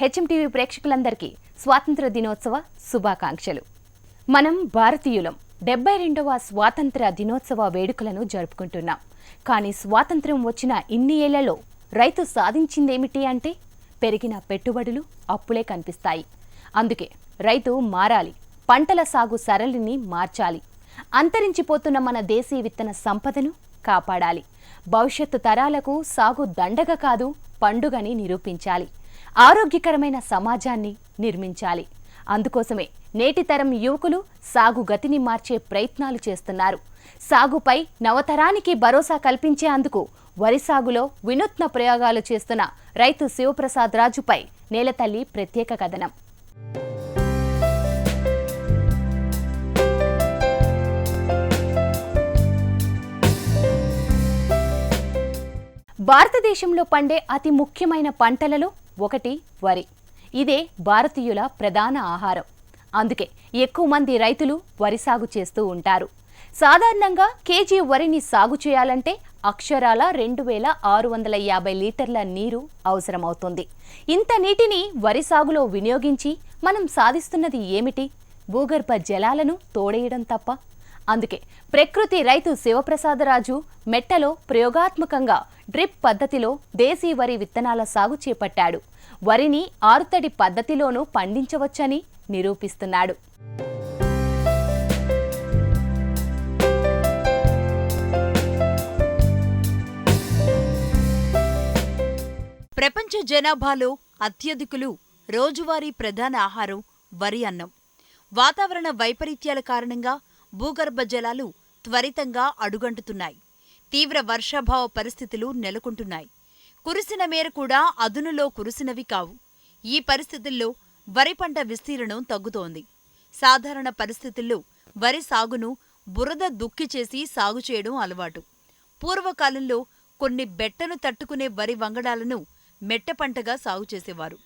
HMTV ప్రేక్షకులందరికీ స్వాతంత్ర దినోత్సవ శుభాకాంక్షలు. మనం భారతీయులం. డెబ్బై రెండవ స్వాతంత్ర దినోత్సవ వేడుకలను జరుపుకుంటున్నాం. కానీ స్వాతంత్ర్యం వచ్చిన ఇన్ని ఏళ్ళలో రైతు సాధించిందేమిటి అంటే పెరిగిన పెట్టుబడులు అప్పులే కనిపిస్తాయి. అందుకే రైతు మారాలి పంటల సాగు సరళిని మార్చాలి. అంతరించిపోతున్న మన దేశీయ విత్తన సంపదను కాపాడాలి. భవిష్యత్తు తరాలకు సాగు దండగ కాదు పండుగని నిరూపించాలి. ఆరోగ్యకరమైన సమాజాన్ని నిర్మించాలి. అందుకోసమే నేటి తరం యువకులు సాగు గతిని మార్చే ప్రయత్నాలు చేస్తున్నారు. సాగుపై నవతరానికి భరోసా కల్పించేందుకు వరి సాగులో వినూత్న ప్రయోగాలు చేస్తున్న రైతు శివప్రసాద్ రాజుపై నేలతల్లి ప్రత్యేక కథనం. భారతదేశంలో పండే అతి ముఖ్యమైన పంటలలో ఒకటి వరి. ఇదే భారతీయుల ప్రధాన ఆహారం. అందుకే ఎక్కువ మంది రైతులు వరి సాగు చేస్తూ ఉంటారు. సాధారణంగా కేజీ వరిని సాగు చేయాలంటే అక్షరాల రెండు వేల ఆరు వందల యాభై లీటర్ల నీరు అవసరమవుతుంది. ఇంత నీటిని వరి సాగులో వినియోగించి మనం సాధిస్తున్నది ఏమిటి? భూగర్భ జలాలను తోడేయడం తప్ప. అందుకే ప్రకృతి రైతు శివప్రసాదరాజు మెట్టలో ప్రయోగాత్మకంగా డ్రిప్ పద్ధతిలో దేశీ వరి విత్తనాల సాగు చేపట్టాడు. వరిని ఆరుతడి పద్ధతిలోనూ పండించవచ్చని నిరూపిస్తున్నాడు. ప్రపంచ జనాభాలో అత్యధికులు రోజువారీ ప్రధాన ఆహారం వరి అన్నం. వాతావరణ వైపరీత్యాల కారణంగా భూగర్భ జలాలు త్వరితంగా అడుగంటుతున్నాయి. తీవ్ర వర్షాభావ పరిస్థితులు నెలకొంటున్నాయి. కురిసిన మేర కూడా అదునులో కురిసినవి కావు. ఈ పరిస్థితుల్లో వరి పంట విస్తీర్ణం తగ్గుతోంది. సాధారణ పరిస్థితుల్లో వరి సాగును బురద దుక్కి చేసి సాగు చేయడం అలవాటు. పూర్వకాలంలో కొన్ని బెట్టను తట్టుకునే వరి వంగడాలను మెట్ట పంటగా సాగు చేసేవారు.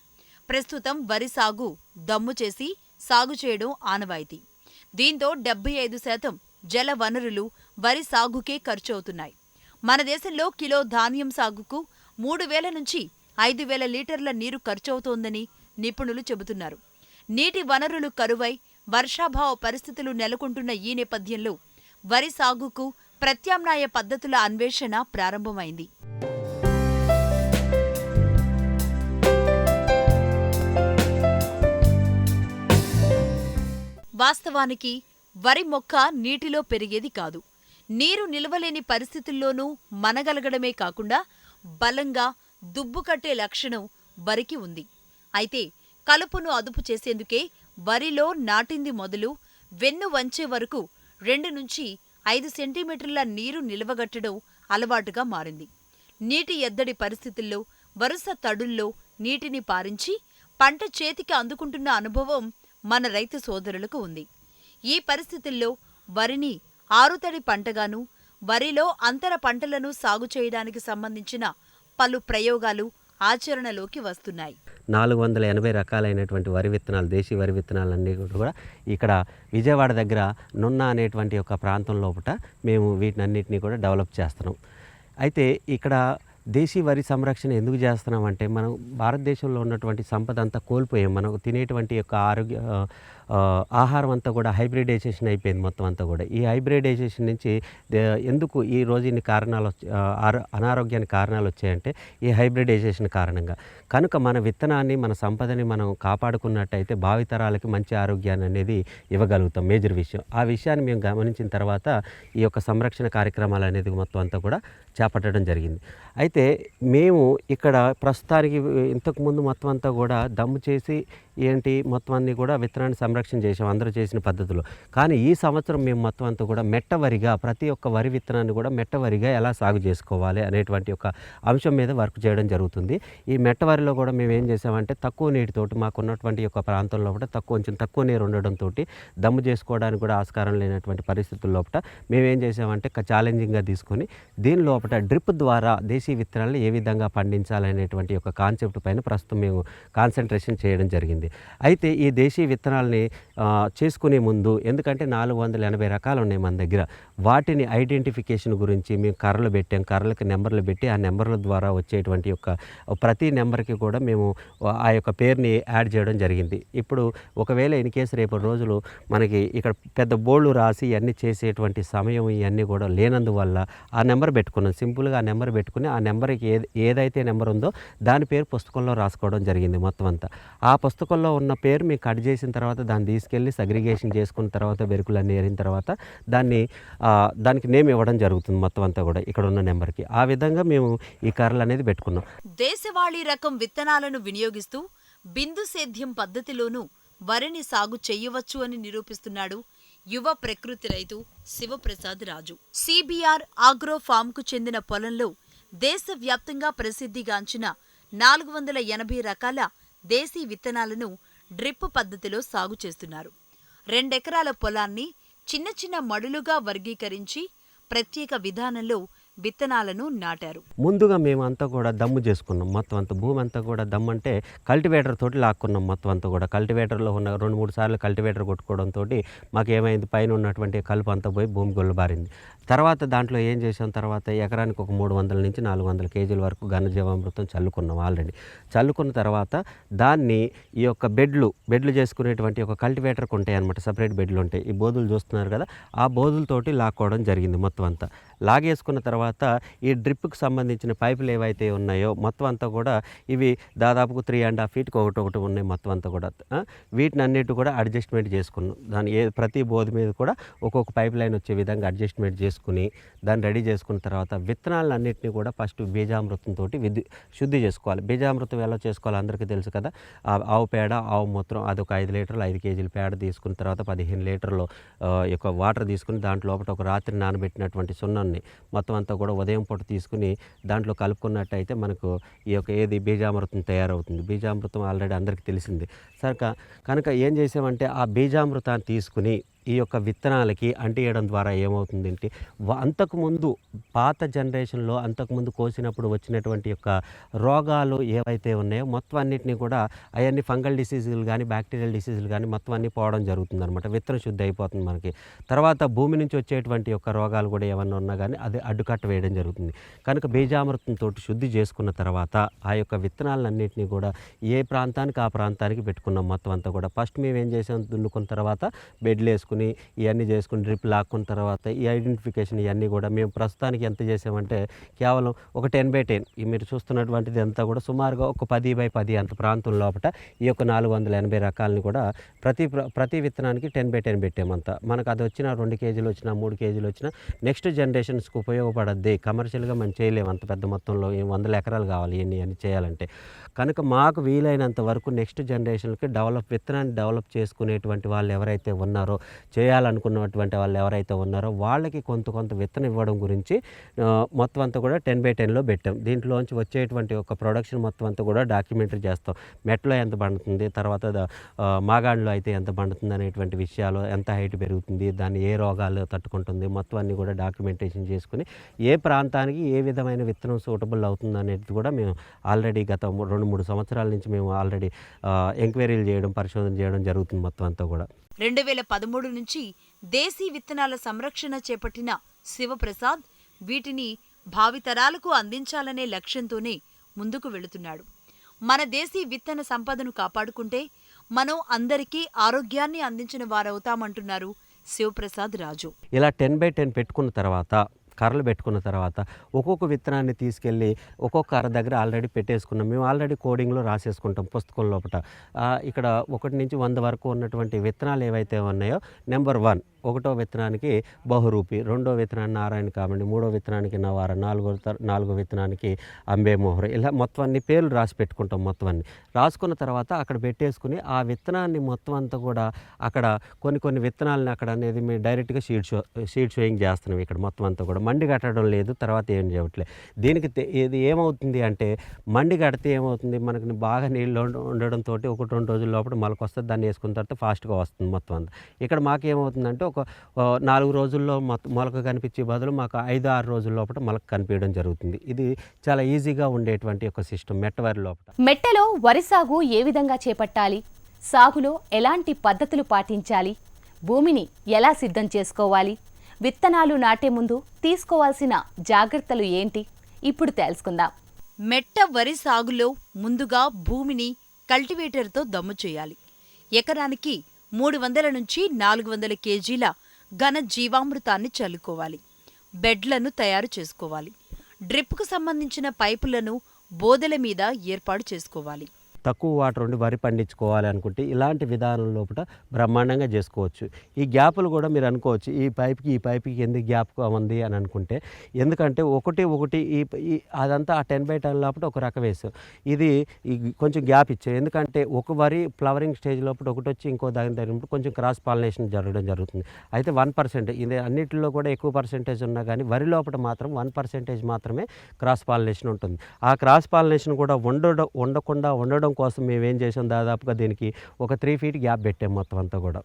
ప్రస్తుతం వరి సాగు దమ్ము చేసి సాగు చేయడం ఆనవాయితీ. దీంతో డెబ్బై ఐదు శాతం జల వనరులు వరి సాగుకే ఖర్చవుతున్నాయి. మన దేశంలో కిలో ధాన్యం సాగుకు మూడు వేల నుంచి ఐదు వేల లీటర్ల నీరు ఖర్చవుతోందని నిపుణులు చెబుతున్నారు. నీటి వనరులు కరువై వర్షాభావ పరిస్థితులు నెలకొంటున్న ఈ నేపథ్యంలో వరి సాగుకు ప్రత్యామ్నాయ పద్ధతుల అన్వేషణ ప్రారంభమైంది. వాస్తవానికి వరి మొక్క నీటిలో పెరిగేది కాదు. నీరు నిలవలేని పరిస్థితుల్లోనూ మనగలగడమే కాకుండా బలంగా దుబ్బు కట్టే లక్షణం వరికి ఉంది. అయితే కలుపును అదుపు చేసేందుకే వరిలో నాటింది మొదలు వెన్ను వంచే వరకు రెండు నుంచి ఐదు సెంటీమీటర్ల నీరు నిలవగట్టడం అలవాటుగా మారింది. నీటి ఎద్దడి పరిస్థితుల్లో వరుస తడుల్లో నీటిని పారించి పంట చేతికి అందుకుంటున్న అనుభవం మన రైతు సోదరులకు ఉంది. ఈ పరిస్థితుల్లో వరిని ఆరుతడి పంటగాను వరిలో అంతర పంటలను సాగు చేయడానికి సంబంధించిన పలు ప్రయోగాలు ఆచరణలోకి వస్తున్నాయి. నాలుగు వందల ఎనభై రకాలైనటువంటి వరి విత్తనాలు దేశీ వరి విత్తనాలన్నీ కూడా ఇక్కడ విజయవాడ దగ్గర నున్న అనేటువంటి ఒక ప్రాంతం లోపల మేము వీటినన్నిటినీ కూడా డెవలప్ చేస్తున్నాం. అయితే ఇక్కడ దేశీ వరి సంరక్షణ ఎందుకు చేస్తున్నాం అంటే మనం భారతదేశంలో ఉన్నటువంటి సంపద అంతా కోల్పోయాం. మనం తినేటువంటి యొక్క ఆరోగ్య ఆహారం అంతా కూడా హైబ్రిడైజేషన్ అయిపోయింది మొత్తం అంతా కూడా. ఈ హైబ్రిడైజేషన్ నుంచి ఎందుకు ఈ రోజు ఇన్ని కారణాలు అనారోగ్యానికి కారణాలు వచ్చాయంటే ఈ హైబ్రిడైజేషన్ కారణంగా. కనుక మన విత్తనాన్ని మన సంపదని మనం కాపాడుకున్నట్టయితే భావితరాలకి మంచి ఆరోగ్యాన్ని అనేది ఇవ్వగలుగుతాం. మేజర్ విషయం. ఆ విషయాన్ని మేము గమనించిన తర్వాత ఈ యొక్క సంరక్షణ కార్యక్రమాలు అనేది మొత్తం అంతా కూడా చేపట్టడం జరిగింది. అయితే మేము ఇక్కడ ప్రస్తుతానికి ఇంతకుముందు మొత్తం అంతా కూడా దమ్ము చేసి ఏంటి? మొత్తం అన్ని కూడా విత్తనాన్ని సంరక్షణ చేసాం అందరూ చేసిన పద్ధతిలో. కానీ ఈ సంవత్సరం మేము మొత్తం అంతా కూడా మెట్టవరిగా ప్రతి ఒక్క వరి విత్తనాన్ని కూడా మెట్టవరిగా ఎలా సాగు చేసుకోవాలి అనేటువంటి ఒక అంశం మీద వర్క్ చేయడం జరుగుతుంది. ఈ మెట్టవరిలో కూడా మేము ఏం చేసామంటే తక్కువ నీటితోటి మాకు ఉన్నటువంటి యొక్క ప్రాంతంలో కూడా తక్కువ కొంచెం తక్కువ నీరు ఉండడంతో దమ్ము చేసుకోవడానికి కూడా ఆస్కారం లేనటువంటి పరిస్థితుల లోపల మేము ఏం చేసామంటే ఛాలెంజింగ్గా తీసుకొని దీని లోపల డ్రిప్ ద్వారా దేశీయ విత్తనాలను ఏ విధంగా పండించాలనేటువంటి యొక్క కాన్సెప్ట్ పైన ప్రస్తుతం మేము కాన్సన్ట్రేషన్ చేయడం జరిగింది. అయితే ఈ దేశీయ విత్తనాలని చేసుకునే ముందు ఎందుకంటే నాలుగు వందల ఎనభై రకాలు ఉన్నాయి మన దగ్గర. వాటిని ఐడెంటిఫికేషన్ గురించి మేము కర్రలు పెట్టాం. కర్రలకి నెంబర్లు పెట్టి ఆ నెంబర్ల ద్వారా వచ్చేటువంటి యొక్క ప్రతి నెంబర్కి కూడా మేము ఆ యొక్క పేరుని యాడ్ చేయడం జరిగింది. ఇప్పుడు ఒకవేళ ఇన్ కేసు రేపు రోజులు మనకి ఇక్కడ పెద్ద బోర్డు రాసి ఇవన్నీ చేసేటువంటి సమయం ఇవన్నీ కూడా లేనందువల్ల ఆ నెంబర్ పెట్టుకున్నాం. సింపుల్గా ఆ నెంబర్ పెట్టుకుని ఆ నెంబర్కి ఏది ఏదైతే నెంబర్ ఉందో దాని పేరు పుస్తకంలో రాసుకోవడం జరిగింది మొత్తం అంతా. ఆ పుస్తకం పుస్తకంలో ఉన్న పేరు మీరు కట్ చేసిన తర్వాత దాన్ని తీసుకెళ్ళి సగ్రిగేషన్ చేసుకున్న తర్వాత బెరుకులన్నీ ఏరిన తర్వాత దాన్ని దానికి నేమ్ ఇవ్వడం జరుగుతుంది మొత్తం అంతా కూడా ఇక్కడ ఉన్న నెంబర్కి. ఆ విధంగా మేము ఈ కర్రలు అనేది పెట్టుకున్నాం. దేశవాళీ రకం విత్తనాలను వినియోగిస్తూ బిందు సేద్యం పద్ధతిలోనూ వరిని సాగు చేయవచ్చు అని నిరూపిస్తున్నాడు యువ ప్రకృతి రైతు శివప్రసాద్ రాజు. సిబిఆర్ ఆగ్రో ఫామ్కు చెందిన పొలంలో దేశవ్యాప్తంగా ప్రసిద్ధిగాంచిన నాలుగు వందల ఎనభై రకాల దేశీ విత్తనాలను డ్రిప్ పద్ధతిలో సాగు చేస్తున్నారు. రెండెకరాల పొలాన్ని చిన్న చిన్న మడులుగా వర్గీకరించి ప్రత్యేక విధానంలో విత్తనాలను నాటారు. ముందుగా మేము అంతా కూడా దమ్ము చేసుకున్నాం. మొత్తం అంతా భూమి అంతా కూడా దమ్ము అంటే కల్టివేటర్ తోటి లాక్కున్నాం మొత్తం అంతా కూడా. కల్టివేటర్లో ఉన్న రెండు మూడు సార్లు కల్టివేటర్ కొట్టుకోవడంతో మాకు ఏమైంది? పైన ఉన్నటువంటి కలుపు అంతా పోయి భూమి గొల్లబారింది. తర్వాత దాంట్లో ఏం చేసాం తర్వాత ఎకరానికి ఒక మూడు వందల నుంచి నాలుగు వందల కేజీల వరకు ఘనజీవామృతం చల్లుకున్నాం ఆల్రెడీ. చల్లుకున్న తర్వాత దాన్ని ఈ యొక్క బెడ్లు బెడ్లు చేసుకునేటువంటి ఒక కల్టివేటర్కి ఉంటాయి అనమాట సపరేట్ బెడ్లు ఉంటాయి. ఈ బోధులు చూస్తున్నారు కదా? ఆ బోధులతోటి లాక్కోవడం జరిగింది మొత్తం అంతా. లాగేసుకున్న తర్వాత ఈ డ్రిప్కి సంబంధించిన పైపులు ఏవైతే ఉన్నాయో మొత్తం అంతా కూడా ఇవి దాదాపుకు త్రీ అండ్ హాఫ్ ఫీట్కి ఒకటి ఒకటి ఉన్నాయి మొత్తం అంతా కూడా. వీటిని అన్నిటి కూడా అడ్జస్ట్మెంట్ చేసుకున్నాం. దాని ఏ ప్రతి బోధి మీద కూడా ఒక్కొక్క పైప్ లైన్ వచ్చే విధంగా అడ్జస్ట్మెంట్ చేసుకుని దాన్ని రెడీ చేసుకున్న తర్వాత విత్తనాలన్నింటినీ కూడా ఫస్ట్ బీజామృతంతో విద్యు శుద్ధి చేసుకోవాలి. బీజామృతం ఎలా చేసుకోవాలో అందరికీ తెలుసు కదా? ఆ ఆవు పేడ ఆవు మూత్రం అది ఒక ఐదు లీటర్లు ఐదు కేజీల పేడ తీసుకున్న తర్వాత పదిహేను లీటర్లు యొక్క వాటర్ తీసుకుని దాంట్లో ఒక రాత్రి నానబెట్టినటువంటి సున్నాన్ని మొత్తం అంతా కూడా ఉదయం పూట తీసుకుని దాంట్లో కలుపుకున్నట్టయితే మనకు ఈ యొక్క ఏది బీజామృతం తయారవుతుంది. బీజామృతం ఆల్రెడీ అందరికీ తెలిసింది. సరే కనుక ఏం చేసామంటే ఆ బీజామృతాన్ని తీసుకుని ఈ యొక్క విత్తనాలకి అంటియడం ద్వారా ఏమవుతుందంటే వ- అంతకుముందు పాత జనరేషన్లో అంతకుముందు కోసినప్పుడు వచ్చినటువంటి యొక్క రోగాలు ఏవైతే ఉన్నాయో మొత్తం అన్నిటినీ కూడా అవన్నీ ఫంగల్ డిసీజులు కానీ బ్యాక్టీరియల్ డిసీజులు కానీ మొత్తం అన్నీ పోవడం జరుగుతుంది అనమాట విత్తనం శుద్ధి అయిపోతుంది మనకి. తర్వాత భూమి నుంచి వచ్చేటువంటి యొక్క రోగాలు కూడా ఏమన్నా ఉన్నా కానీ అది అడ్డుకట్ట వేయడం జరుగుతుంది. కనుక బీజామృతంతో శుద్ధి చేసుకున్న తర్వాత ఆ యొక్క విత్తనాలన్నింటినీ కూడా ఏ ప్రాంతానికి ఆ ప్రాంతానికి పెట్టుకున్నాం మొత్తం అంతా కూడా. ఫస్ట్ మేము ఏం చేసాం? దున్నుకున్న తర్వాత బెడ్లు వేసుకుని ఇవన్నీ చేసుకుని డ్రిప్ లాక్కున్న తర్వాత ఈ ఐడెంటిఫికేషన్ ఇవన్నీ కూడా మేము ప్రస్తుతానికి ఎంత చేసామంటే కేవలం ఒక టెన్ బై టెన్ ఈ మీరు చూస్తున్నటువంటిది అంతా కూడా సుమారుగా ఒక పది బై పది అంత ప్రాంతం లోపల ఈ యొక్క నాలుగు వందల ఎనభై రకాలని కూడా ప్రతి ప్ర- ప్రతి విత్తనానికి టెన్ బై టెన్ పెట్టామంతా. మనకు అది వచ్చిన రెండు కేజీలు వచ్చినా మూడు కేజీలు వచ్చినా నెక్స్ట్ జనరేషన్స్కి ఉపయోగపడద్ది. కమర్షియల్గా మనం చేయలేము అంత పెద్ద మొత్తంలో. ఏం వందల ఎకరాలు కావాలి ఇవన్నీ అని చేయాలంటే. కనుక మాకు వీలైనంత వరకు నెక్స్ట్ జనరేషన్కి డెవలప్ విత్తనాన్ని డెవలప్ చేసుకునేటువంటి వాళ్ళు ఎవరైతే ఉన్నారో చేయాలనుకున్నటువంటి వాళ్ళు ఎవరైతే ఉన్నారో వాళ్ళకి కొంత కొంత విత్తనం ఇవ్వడం గురించి మొత్తం అంతా కూడా టెన్ బై టెన్లో పెట్టాం. దీంట్లోంచి వచ్చేటువంటి ఒక ప్రొడక్షన్ మొత్తం అంతా కూడా డాక్యుమెంటరీ చేస్తాం. మెట్లో ఎంత పండుతుంది తర్వాత ద- మాగాణ్లో అయితే ఎంత పండుతుంది అనేటువంటి విషయాలు ఎంత హైట్ పెరుగుతుంది దాన్ని ఏ రోగాలు తట్టుకుంటుంది మొత్తం అన్ని కూడా డాక్యుమెంటేషన్ చేసుకుని ఏ ప్రాంతానికి ఏ విధమైన విత్తనం సూటబుల్ అవుతుంది అనేది కూడా మేము ఆల్రెడీ గత రెండు మూడు సంవత్సరాల నుంచి మేము ఆల్రెడీ ఎంక్వైరీలు చేయడం పరిశోధన చేయడం జరుగుతుంది మొత్తం అంతా కూడా. రెండు వేల పదమూడు నుంచి దేశీ విత్తనాల సంరక్షణ చేపట్టిన శివప్రసాద్ వీటిని భావితరాలకు అందించాలనే లక్ష్యంతోనే ముందుకు వెళుతున్నాడు. మన దేశీ విత్తన సంపదను కాపాడుకుంటే మనం అందరికీ ఆరోగ్యాన్ని అందించిన వారవుతామంటున్నారు శివప్రసాద్ రాజు. ఇలా టెన్ బై టెన్ పెట్టుకున్న తర్వాత కర్రలు పెట్టుకున్న తర్వాత ఒక్కొక్క విత్తనాన్ని తీసుకెళ్ళి ఒక్కొక్క కర్ర దగ్గర ఆల్రెడీ పెట్టేసుకున్నాం. మేము ఆల్రెడీ కోడింగ్లో రాసేసుకుంటాం పుస్తకం లోపల ఇక్కడ ఒకటి నుంచి వంద వరకు ఉన్నటువంటి విత్తనాలు ఏవైతే ఉన్నాయో నెంబర్ వన్. ఒకటో విత్తనానికి బహురూపి రెండో విత్తనాన్ని నారాయణ కామండి మూడో విత్తనానికి నవార నాలుగో త- నాలుగో విత్తనానికి అంబే మొహరు. ఇలా మొత్తం అన్ని పేర్లు రాసి పెట్టుకుంటాం మొత్తం అన్ని. రాసుకున్న తర్వాత అక్కడ పెట్టేసుకుని ఆ విత్తనాన్ని మొత్తం అంతా కూడా అక్కడ కొన్ని కొన్ని విత్తనాలని అక్కడ అనేది మేము డైరెక్ట్గా సీడ్ షో షీట్ షోయింగ్ చేస్తున్నాం ఇక్కడ మొత్తం అంతా కూడా. మండి కట్టడం లేదు తర్వాత ఏం చేయట్లేదు దీనికి ఇది ఏమవుతుంది అంటే మండి కడితే ఏమవుతుంది? మనకి బాగా నీళ్ళు ఉండడంతో ఒకటి రెండు రోజుల లోపల మొలక దాన్ని వేసుకున్న తర్వాత ఫాస్ట్గా వస్తుంది మొత్తం అంతా. ఇక్కడ మాకేమవుతుందంటే ఒక ఒక ఆ, నాలుగు రోజుల్లో మొలక కనిపించే బదులు మాకు ఐదు ఆరు రోజుల లోపల మొలక కనిపించడం జరుగుతుంది. ఇది చాలా ఈజీగా ఉండేటువంటి ఒక సిస్టమ్ మెట్టవరి లోపల మెట్టలో వరి సాగు ఏ విధంగా చేపట్టాలి? సాగులో ఎలాంటి పద్ధతులు పాటించాలి? భూమిని ఎలా సిద్ధం చేసుకోవాలి? విత్తనాలు నాటే ముందు తీసుకోవాల్సిన జాగ్రత్తలు ఏంటి? ఇప్పుడు తెలుసుకుందాం. మెట్ట వరి సాగులో ముందుగా భూమిని కల్టివేటర్తో దమ్ము చేయాలి. ఎకరానికి మూడు వందల నుంచి నాలుగు వందల కేజీల ఘన జీవామృతాన్ని చల్లుకోవాలి. బెడ్లను తయారు చేసుకోవాలి. డ్రిప్కు సంబంధించిన పైపులను బోదెల మీద ఏర్పాటు చేసుకోవాలి. తక్కువ వాటర్ ఉండి వరి పండించుకోవాలి అనుకుంటే ఇలాంటి విధానం లోపల బ్రహ్మాండంగా చేసుకోవచ్చు. ఈ గ్యాపులు కూడా మీరు అనుకోవచ్చు ఈ పైప్కి ఈ పైప్కి ఎందుకు గ్యాప్ ఉంది అని అనుకుంటే. ఎందుకంటే ఒకటి ఒకటి ఈ అదంతా ఆ టెన్ బై టెన్ లోపల ఒక రకం వేసాం. ఇది ఈ కొంచెం గ్యాప్ ఇచ్చాం. ఎందుకంటే ఒక వరి ఫ్లవరింగ్ స్టేజ్ లోపల ఒకటి వచ్చి ఇంకో దాని తగినప్పుడు కొంచెం క్రాస్ పాలినేషన్ జరగడం జరుగుతుంది. అయితే వన్ పర్సెంట్ ఇది అన్నిటిలో కూడా ఎక్కువ పర్సెంటేజ్ ఉన్నా కానీ వరి లోపల మాత్రం వన్ పర్సెంటేజ్ మాత్రమే క్రాస్ పాలినేషన్ ఉంటుంది. ఆ క్రాస్ పాలినేషన్ కూడా ఉండడం ఉండకుండా ఉండడం కోసం మేము ఏం చేసాం దాదాపుగా దీనికి ఒక త్రీ ఫీట్ గ్యాప్ పెట్టాం మొత్తం అంతా కూడా.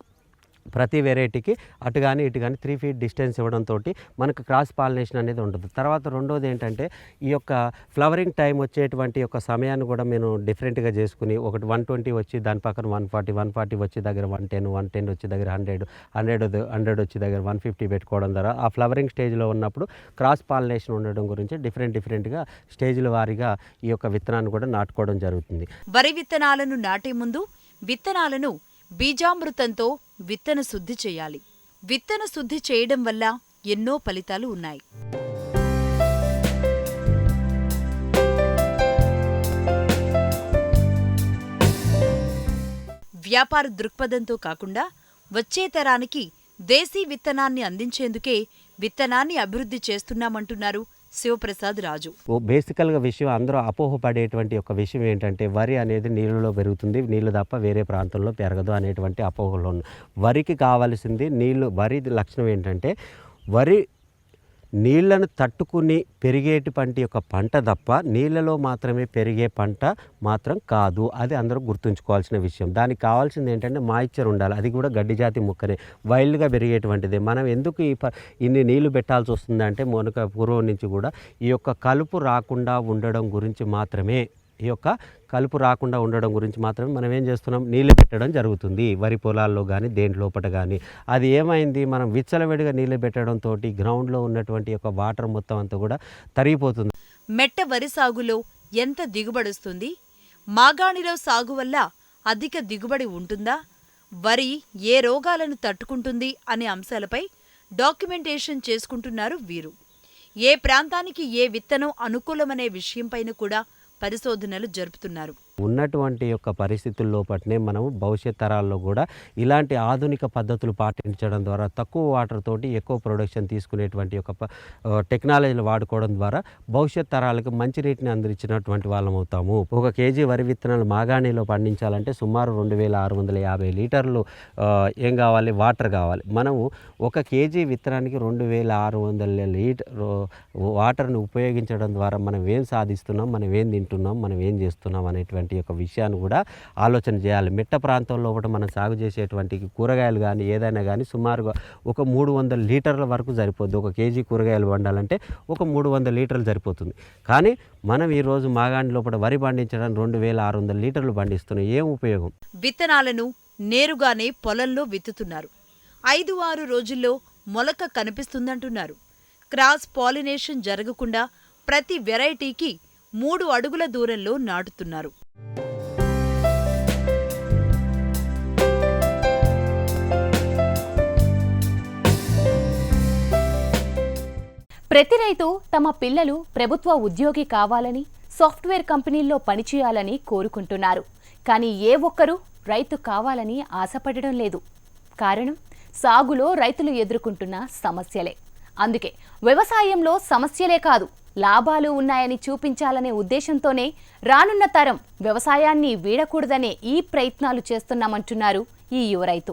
ప్రతి వెరైటీకి అటు కానీ ఇటు కానీ త్రీ ఫీట్ డిస్టెన్స్ ఇవ్వడంతో మనకు క్రాస్ పాలినేషన్ అనేది ఉండదు. తర్వాత రెండోది ఏంటంటే ఈ యొక్క ఫ్లవరింగ్ టైం వచ్చేటువంటి యొక్క సమయాన్ని కూడా మేము డిఫరెంట్గా చేసుకుని ఒకటి వన్ ట్వంటీ వచ్చి దాని పక్కన వన్ ఫార్టీ వన్ ఫార్టీ వచ్చే దగ్గర వన్ టెన్ వన్ టెన్ వచ్చే దగ్గర హండ్రెడ్ హండ్రెడ్ హండ్రెడ్ వచ్చే దగ్గర వన్ ఫిఫ్టీ పెట్టుకోవడం ద్వారా ఆ ఫ్లవరింగ్ స్టేజ్లో ఉన్నప్పుడు క్రాస్ పాలినేషన్ ఉండడం గురించి డిఫరెంట్ డిఫరెంట్గా స్టేజ్ల వారీగా ఈ యొక్క విత్తనాన్ని కూడా నాటుకోవడం జరుగుతుంది. వరి విత్తనాలను నాటే ముందు విత్తనాలను బీజామృతంతో విత్తన శుద్ధి చేయాలి. విత్తన శుద్ధి చేయడం వల్ల ఎన్నో ఫలితాలు ఉన్నాయి. వ్యాపార దృక్పథంతో కాకుండా వచ్చే తరానికి దేశీ విత్తనాన్ని అందించేందుకే విత్తనాన్ని అభివృద్ధి చేస్తున్నామంటున్నారు శివప్రసాద్ రాజు. ఓ బేసికల్గా విషయం అందరూ అపోహపడేటువంటి ఒక విషయం ఏంటంటే వరి అనేది నీళ్ళలో పెరుగుతుంది నీళ్ళు తప్ప వేరే ప్రాంతంలో పెరగదు అనేటువంటి అపోహలు వరికి కావాల్సింది నీళ్ళు వరి లక్షణం ఏంటంటే వరి నీళ్ళను తట్టుకుని పెరిగేటువంటి యొక్క పంట తప్ప నీళ్ళలో మాత్రమే పెరిగే పంట మాత్రం కాదు. అది అందరూ గుర్తుంచుకోవాల్సిన విషయం. దానికి కావాల్సింది ఏంటంటే మాయిశ్చర్ ఉండాలి. అది కూడా గడ్డి జాతి మొక్కనే. వైల్డ్గా పెరిగేటువంటిది. మనం ఎందుకు ఈ ప ఇన్ని నీళ్ళు పెట్టాల్సి వస్తుందంటే మొనక పూర్వం నుంచి కూడా ఈ యొక్క కలుపు రాకుండా ఉండడం గురించి మాత్రమే. ఈ యొక్క కలుపు రాకుండా ఉండడం గురించి మాత్రమే మనం ఏం చేస్తున్నాం? నీళ్ళు పెట్టడం జరుగుతుంది. వరి పొలాల్లో కానీ దేని లోపల కానీ అది ఏమైంది? మనం విచ్చలవిడిగా నీళ్ళు పెట్టడంతో గ్రౌండ్లో ఉన్నటువంటి యొక్క వాటర్ మొత్తం అంతా కూడా తరిగిపోతుంది. మెట్ట వరి సాగులో ఎంత దిగుబడొస్తుంది? మాగాణిలో సాగు వల్ల అధిక దిగుబడి ఉంటుందా? వరి ఏ రోగాలను తట్టుకుంటుంది అనే అంశాలపై డాక్యుమెంటేషన్ చేసుకుంటున్నారు వీరు. ఏ ప్రాంతానికి ఏ విత్తనం అనుకూలమనే విషయంపైన కూడా పరిశోధనలు జరుపుతున్నారు. ఉన్నటువంటి యొక్క పరిస్థితుల్లో పట్నే మనం భవిష్యత్ తరాల్లో కూడా ఇలాంటి ఆధునిక పద్ధతులు పాటించడం ద్వారా తక్కువ వాటర్ తోటి ఎక్కువ ప్రొడక్షన్ తీసుకునేటువంటి ఒక టెక్నాలజీలు వాడుకోవడం ద్వారా భవిష్యత్ తరాలకు మంచి రేటుని అందించినటువంటి వాళ్ళం అవుతాము. ఒక కేజీ వరి విత్తనాలు మాగాణిలో పండించాలంటే సుమారు రెండు వేల ఆరు వందల యాభై లీటర్లు ఏం కావాలి? వాటర్ కావాలి. మనము ఒక కేజీ విత్తనానికి రెండు వేల ఆరు వందల లీటర్ వాటర్ని ఉపయోగించడం ద్వారా మనం ఏం సాధిస్తున్నాం? మనం ఏం తింటున్నాం? మనం ఏం చేస్తున్నాం? అనేటువంటి యొక్క విషయాన్ని కూడా ఆలోచన చేయాలి. మిట్ట ప్రాంతంలో ఒకటి మనం సాగు చేసేటువంటి కూరగాయలు కానీ ఏదైనా కానీ సుమారుగా ఒక మూడు వందల లీటర్ల వరకు సరిపోద్ది. ఒక కేజీ కూరగాయలు వండాలంటే ఒక మూడు వందల లీటర్లు సరిపోతుంది. కానీ మనం ఈరోజు మాగాణి లోపల వరి పండించడానికి రెండు వేల ఆరు వందల లీటర్లు పండిస్తున్నాం. ఏం ఉపయోగం? విత్తనాలను నేరుగానే పొలంలో విత్తుతున్నారు. ఐదు ఆరు రోజుల్లో మొలక కనిపిస్తుందంటున్నారు. క్రాస్ పాలినేషన్ జరగకుండా ప్రతి వెరైటీకి మూడు అడుగుల దూరంలో నాటుతున్నారు. ప్రతి రైతు తమ పిల్లలు ప్రభుత్వ ఉద్యోగి కావాలని సాఫ్ట్వేర్ కంపెనీల్లో పనిచేయాలని కోరుకుంటున్నారు. కానీ ఏ ఒక్కరూ రైతు కావాలని ఆశపడడం లేదు. కారణం సాగులో రైతులు ఎదుర్కొంటున్న సమస్యలే. అందుకే వ్యవసాయంలో సమస్యలే కాదు లాభాలు ఉన్నాయని చూపించాలనే ఉద్దేశంతోనే రానున్న తరం వ్యవసాయాన్ని వీడకూడదనే ఈ ప్రయత్నాలు చేస్తున్నామంటున్నారు ఈ యువ రైతు.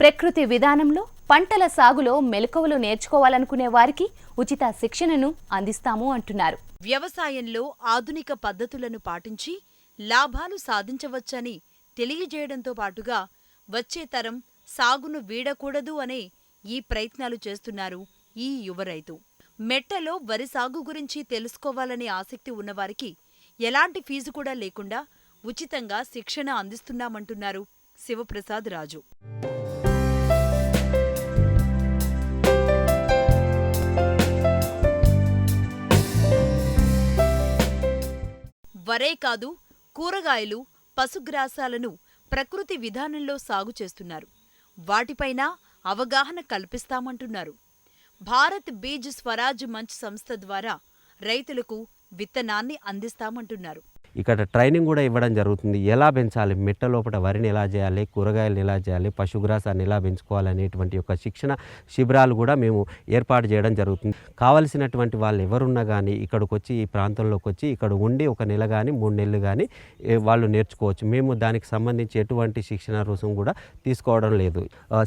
ప్రకృతి విధానంలో పంటల సాగులో మెలకువలు నేర్చుకోవాలనుకునే వారికి ఉచిత శిక్షణను అందిస్తాము అంటున్నారు. వ్యవసాయంలో ఆధునిక పద్ధతులను పాటించి లాభాలు సాధించవచ్చని తెలియజేయడంతో పాటుగా వచ్చే తరం సాగును వీడకూడదు అనే ఈ ప్రయత్నాలు చేస్తున్నారు ఈ యువ రైతు. మెట్టలో వరి సాగు గురించి తెలుసుకోవాలనే ఆసక్తి ఉన్నవారికి ఎలాంటి ఫీజు కూడా లేకుండా ఉచితంగా శిక్షణ అందిస్తున్నామంటున్నారు శివప్రసాద్ రాజు. వరే కాదు కూరగాయలు పశుగ్రాసాలను ప్రకృతి విధానంలో సాగు చేస్తున్నారు. వాటిపైన అవగాహన కల్పిస్తామంటున్నారు. భారత్ బీజ్ స్వరాజ్ మంచ్ సంస్థ ద్వారా రైతులకు విత్తనాన్ని అందిస్తామంటున్నారు. ఇక్కడ ట్రైనింగ్ కూడా ఇవ్వడం జరుగుతుంది. ఎలా పెంచాలి? మిట్ట లోపల వరిని ఎలా చేయాలి? కూరగాయలను ఎలా చేయాలి? పశుగ్రాసాన్ని ఎలా పెంచుకోవాలి అనేటువంటి యొక్క శిక్షణ శిబిరాలు కూడా మేము ఏర్పాటు చేయడం జరుగుతుంది. కావలసినటువంటి వాళ్ళు ఎవరున్నా కానీ ఇక్కడికి వచ్చి ఈ ప్రాంతంలోకి వచ్చి ఇక్కడ ఉండి ఒక నెల కానీ మూడు నెలలు కానీ వాళ్ళు నేర్చుకోవచ్చు. మేము దానికి సంబంధించి ఎటువంటి శిక్షణ రుసుము కూడా తీసుకోవడం లేదు.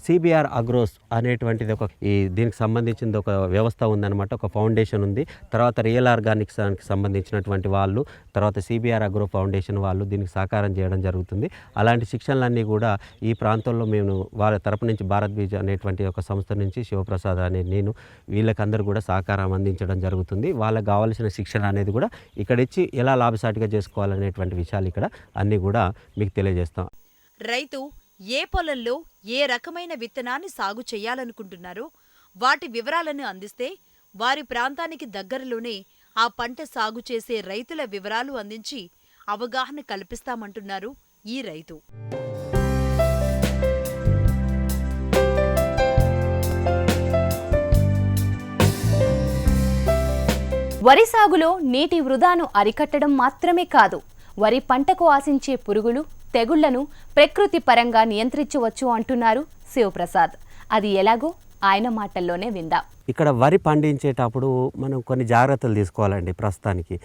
సిబిఆర్ అగ్రోస్ అనేటువంటిది ఒక ఈ దీనికి సంబంధించింది ఒక వ్యవస్థ ఉందన్నమాట. ఒక ఫౌండేషన్ ఉంది. తర్వాత రియల్ ఆర్గానిక్స్ దానికి సంబంధించినటువంటి వాళ్ళు తర్వాత సిబిఆర్ అగ్రో ఫౌండేషన్ వాళ్ళు దీనికి సహకారం చేయడం జరుగుతుంది. అలాంటి శిక్షణలన్నీ కూడా ఈ ప్రాంతంలో మేము వాళ్ళ తరపు నుంచి భారత్ బీజ్ అనేటువంటి ఒక సంస్థ నుంచి శివప్రసాద్ అనే నేను వీళ్ళకందరూ కూడా సహకారం అందించడం జరుగుతుంది. వాళ్ళకి కావాల్సిన శిక్షణ అనేది కూడా ఇక్కడ ఇచ్చి ఎలా లాభసాటిగా చేసుకోవాలనేటువంటి విషయాలు ఇక్కడ అన్నీ కూడా మీకు తెలియజేస్తాం. రైతు ఏ పొలంలో ఏ రకమైన విత్తనాన్ని సాగు చేయాలనుకుంటున్నారో వాటి వివరాలను అందిస్తే వారి ప్రాంతానికి దగ్గరలోనే ఆ పంట సాగు చేసే రైతుల వివరాలు అందించి అవగాహన కల్పిస్తామంటున్నారు ఈ రైతు. వరి సాగులో నీటి వృధాను అరికట్టడం మాత్రమే కాదు వరి పంటకు ఆశించే పురుగులు తెగుళ్ళను ప్రకృతి పరంగా నియంత్రించవచ్చు అంటున్నారు శివప్రసాద్. అది ఎలాగో? ఆయన మాటల్లోనే విందాం. ఇక్కడ వరి పండించేటప్పుడు మనం కొన్ని జాగ్రత్తలు తీసుకోవాలండి ప్రస్తుతానికి.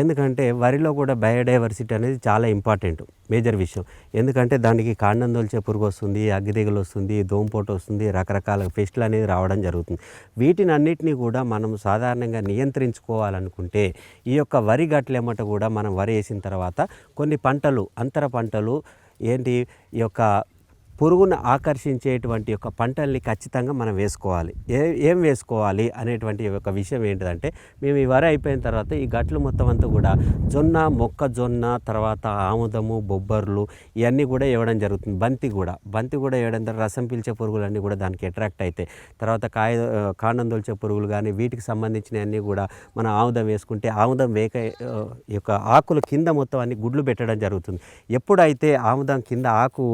ఎందుకంటే వరిలో కూడా బయోడైవర్సిటీ అనేది చాలా ఇంపార్టెంట్ మేజర్ విషయం. ఎందుకంటే దానికి కాండం దొలిచే పురుగు వస్తుంది అగ్గిదిగలు వస్తుంది దోంపోటు వస్తుంది రకరకాల పెస్టులు అనేది రావడం జరుగుతుంది. వీటిని అన్నిటినీ కూడా మనం సాధారణంగా నియంత్రించుకోవాలనుకుంటే ఈ యొక్క వరి గట్లేమట కూడా మనం వరి వేసిన తర్వాత కొన్ని పంటలు అంతర పంటలు ఏంటి ఈ యొక్క పురుగును ఆకర్షించేటువంటి యొక్క పంటల్ని ఖచ్చితంగా మనం వేసుకోవాలి. ఏ ఏం వేసుకోవాలి అనేటువంటి ఒక విషయం ఏంటిదంటే మేము ఈ వరి అయిపోయిన తర్వాత ఈ గట్లు మొత్తం అంతా కూడా జొన్న మొక్కజొన్న తర్వాత ఆముదము బొబ్బర్లు ఇవన్నీ కూడా ఇవ్వడం జరుగుతుంది. బంతి కూడా బంతి కూడా ఇవ్వడం ద్వారా రసం పీల్చే పురుగులన్నీ కూడా దానికి అట్రాక్ట్ అవుతాయి తర్వాత కాయ కాండం దొల్చే పురుగులు కానీ వీటికి సంబంధించినవన్నీ కూడా మనం ఆముదం వేసుకుంటే ఆముదం వేక యొక్క ఆకులు కింద మొత్తం అన్ని గుడ్లు పెట్టడం జరుగుతుంది. ఎప్పుడైతే ఆముదం కింద ఆకు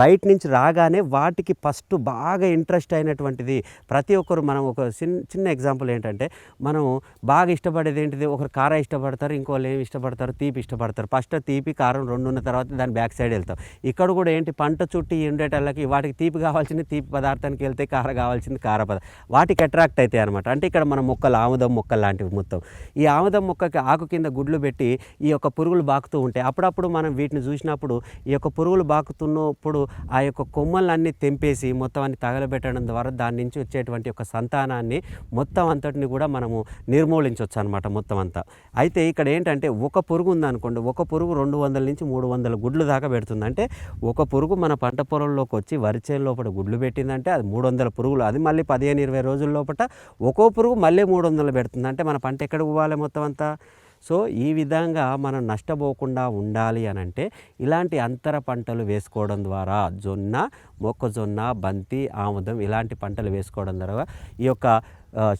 బయట నుంచి రాగానే వాటికి ఫస్ట్ బాగా ఇంట్రెస్ట్ అయినటువంటిది ప్రతి ఒక్కరు మనం ఒక చిన్న చిన్న ఎగ్జాంపుల్ ఏంటంటే మనం బాగా ఇష్టపడేది ఏంటిది? ఒకరు కార ఇష్టపడతారు ఇంకోళ్ళు ఏమి ఇష్టపడతారు? తీపి ఇష్టపడతారు. ఫస్ట్ తీపి కారం రెండు ఉన్న తర్వాత దాని బ్యాక్ సైడ్ వెళ్తాం. ఇక్కడ కూడా ఏంటి? పంట చుట్టి ఉండేటళ్ళకి వాటికి తీపి కావాల్సింది తీపి పదార్థానికి వెళ్తే కార కావాల్సింది కార పదార్థం వాటికి అట్రాక్ట్ అవుతాయి అనమాట అంటే ఇక్కడ మన మొక్కలు ఆముదం మొక్కలు లాంటివి మొత్తం. ఈ ఆముదం మొక్కకి ఆకు కింద గుడ్లు పెట్టి ఈ యొక్క పురుగులు బాకుతూ ఉంటాయి. అప్పుడప్పుడు మనం వీటిని చూసినప్పుడు ఈ యొక్క పురుగులు బాకుతున్నప్పుడు ఆ యొక్క కొమ్మలన్నీ తెంపేసి మొత్తం అన్ని తగలబెట్టడం ద్వారా దాని నుంచి వచ్చేటువంటి ఒక సంతానాన్ని మొత్తం అంతటిని కూడా మనము నిర్మూలించవచ్చు అనమాట మొత్తం అంతా. అయితే ఇక్కడ ఏంటంటే ఒక పురుగు ఉందనుకోండి ఒక పురుగు రెండు వందల నుంచి మూడు వందల గుడ్లు దాకా పెడుతుంది. అంటే ఒక పురుగు మన పంట పొలంలోకి వచ్చి వరి చేను లోపల గుడ్లు పెట్టిందంటే అది మూడు వందల పురుగులు అది మళ్ళీ పదిహేను ఇరవై రోజుల లోపల ఒక్కో పురుగు మళ్ళీ మూడు వందలు పెడుతుంది. అంటే మన పంట ఎక్కడ పోవాలి మొత్తం అంతా? సో ఈ విధంగా మనం నష్టపోకుండా ఉండాలి అని అంటే ఇలాంటి అంతర పంటలు వేసుకోవడం ద్వారా జొన్న మొక్కజొన్న బంతి ఆముదం ఇలాంటి పంటలు వేసుకోవడం ద్వారా ఈ యొక్క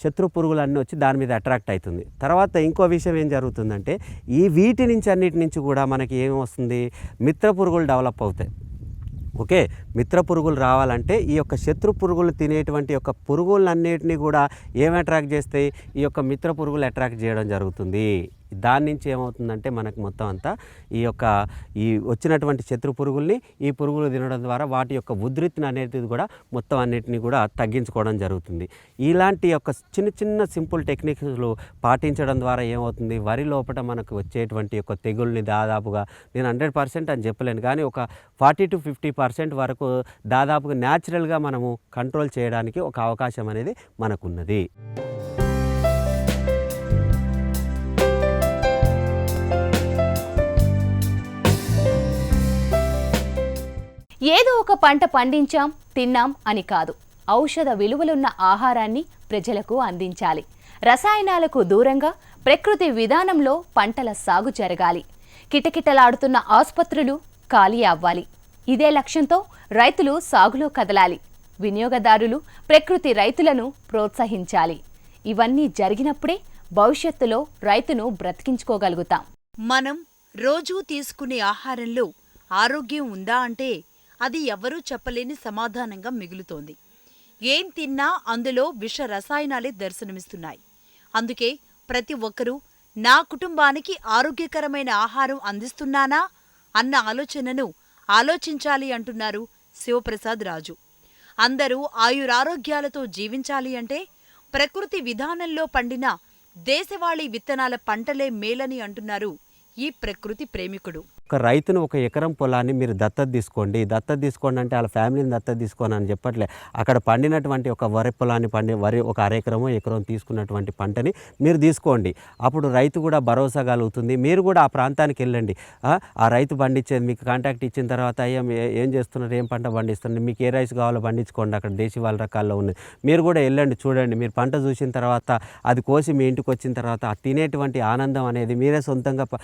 శత్రు పురుగులన్నీ వచ్చి దాని మీద అట్రాక్ట్ అవుతుంది. తర్వాత ఇంకో విషయం ఏం జరుగుతుందంటే ఈ వీటి నుంచి అన్నిటి నుంచి కూడా మనకి ఏమొస్తుంది మిత్ర పురుగులు డెవలప్ అవుతాయి. ఓకే? మిత్ర పురుగులు రావాలంటే ఈ యొక్క శత్రు పురుగులు తినేటువంటి యొక్క పురుగులన్నిటినీ కూడా ఏం అట్రాక్ట్ చేస్తాయి? ఈ యొక్క మిత్ర పురుగులు అట్రాక్ట్ చేయడం జరుగుతుంది. దాని నుంచి ఏమవుతుందంటే మనకు మొత్తం అంతా ఈ యొక్క ఈ వచ్చినటువంటి శత్రు పురుగుల్ని ఈ పురుగులు తినడం ద్వారా వాటి యొక్క ఉధృతిని అనేది కూడా మొత్తం అన్నిటిని కూడా తగ్గించుకోవడం జరుగుతుంది. ఇలాంటి యొక్క చిన్న చిన్న సింపుల్ టెక్నిక్స్లు పాటించడం ద్వారా ఏమవుతుంది? వరి లోపల మనకు వచ్చేటువంటి యొక్క తెగుల్ని దాదాపుగా నేను హండ్రెడ్ పర్సెంట్ అని చెప్పలేను. కానీ ఒక ఫార్టీ టు ఫిఫ్టీ పర్సెంట్ వరకు దాదాపుగా న్యాచురల్గా మనము కంట్రోల్ చేయడానికి ఒక అవకాశం అనేది మనకున్నది. ఏదో ఒక పంట పండించాం తిన్నాం అని కాదు. ఔషధ విలువలున్న ఆహారాన్ని ప్రజలకు అందించాలి. రసాయనాలకు దూరంగా ప్రకృతి విధానంలో పంటల సాగు జరగాలి. కిటకిటలాడుతున్న ఆసుపత్రులు ఖాళీ అవ్వాలి. ఇదే లక్ష్యంతో రైతులు సాగులో కదలాలి. వినియోగదారులు ప్రకృతి రైతులను ప్రోత్సహించాలి. ఇవన్నీ జరిగినప్పుడే భవిష్యత్తులో రైతును బ్రతికించుకోగలుగుతాం. మనం రోజూ తీసుకునే ఆహారంలో ఆరోగ్యం ఉందా అంటే అది ఎవ్వరూ చెప్పలేని సమాధానంగా మిగులుతోంది. ఏం తిన్నా అందులో విష రసాయనాలే దర్శనమిస్తున్నాయి. అందుకే ప్రతి ఒక్కరూ నా కుటుంబానికి ఆరోగ్యకరమైన ఆహారం అందిస్తున్నానా అన్న ఆలోచనను ఆలోచించాలి అంటున్నారు శివప్రసాద్ రాజు. అందరూ ఆయురారోగ్యాలతో జీవించాలి అంటే ప్రకృతి విధానంలో పండిన దేశవాళీ విత్తనాల పంటలే మేలని అంటున్నారు ఈ ప్రకృతి ప్రేమికుడు. ఒక రైతును ఒక ఎకరం పొలాన్ని మీరు దత్తత తీసుకోండి. దత్తత తీసుకోండి అంటే వాళ్ళ ఫ్యామిలీని దత్తత తీసుకోండి అని చెప్పట్లే. అక్కడ పండినటువంటి ఒక వరి పొలాన్ని పండి వరి ఒక అరెకరమో ఎకరం తీసుకున్నటువంటి పంటని మీరు తీసుకోండి. అప్పుడు రైతు కూడా భరోసా కలుగుతుంది. మీరు కూడా ఆ ప్రాంతానికి వెళ్ళండి. ఆ, రైతు పండించేది మీకు కాంటాక్ట్ ఇచ్చిన తర్వాత అయ్యా ఏం చేస్తున్నారు? ఏం పంట పండిస్తున్నారు? మీకు ఏ రైస్ కావాలో పండించుకోండి. అక్కడ దేశీ వాళ్ళ రకాల్లో ఉన్నాయి మీరు కూడా వెళ్ళండి చూడండి. మీరు పంట చూసిన తర్వాత అది కోసి మీ ఇంటికి వచ్చిన తర్వాత ఆ తినేటువంటి ఆనందం అనేది మీరే సొంతంగా ప-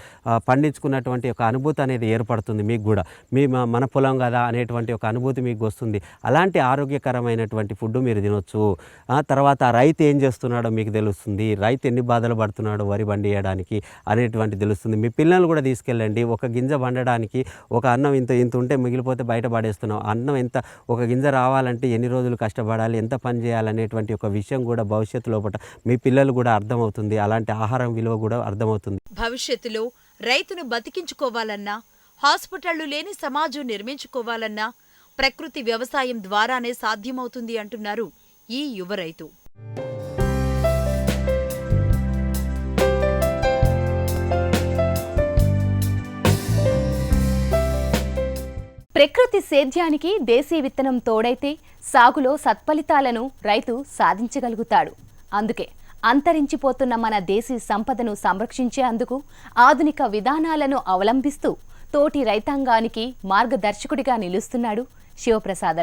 పండించుకున్నటువంటి ఒక అనుభూతి అనేది ఏర్పడుతుంది మీకు కూడా. మీ మన పొలం కదా అనేటువంటి ఒక అనుభూతి మీకు వస్తుంది. అలాంటి ఆరోగ్యకరమైనటువంటి ఫుడ్ మీరు తినొచ్చు. ఆ తర్వాత రైతు ఏం చేస్తున్నాడో మీకు తెలుస్తుంది. రైతు ఎన్ని బాధలు పడుతున్నాడో వరి పండియడానికి అనేటువంటి తెలుస్తుంది. మీ పిల్లలు కూడా తీసుకెళ్ళండి. ఒక గింజ పండడానికి ఒక అన్నం ఇంత ఇంత ఉంటే మిగిలిపోతే బయట పడేస్తున్నాం అన్నం ఎంత ఒక గింజ రావాలంటే ఎన్ని రోజులు కష్టపడాలి ఎంత పని చేయాలనేటువంటి ఒక విషయం కూడా భవిష్యత్తు లోపల మీ పిల్లలు కూడా అర్థమవుతుంది. అలాంటి ఆహారం విలువ కూడా అర్థమవుతుంది. భవిష్యత్తులో రైతును బతికించుకోవాలన్నా హాస్పిటళ్ళు లేని సమాజం నిర్మించుకోవాలన్నా ప్రకృతి వ్యవసాయం ద్వారానే సాధ్యమవుతుంది అంటున్నారు ఈ యువ రైతు. ప్రకృతి సేద్యానికి దేశీ విత్తనం తోడైతే సాగులో సత్ఫలితాలను రైతు సాధించగలుగుతాడు. అందుకే అంతరించిపోతున్న మన దేశీ సంపదను సంరక్షించేందుకు ఆధునిక విధానాలను అవలంబిస్తూ తోటి రైతాంగానికి మార్గదర్శకుడిగా నిలుస్తున్నాడు శివప్రసాదరావు.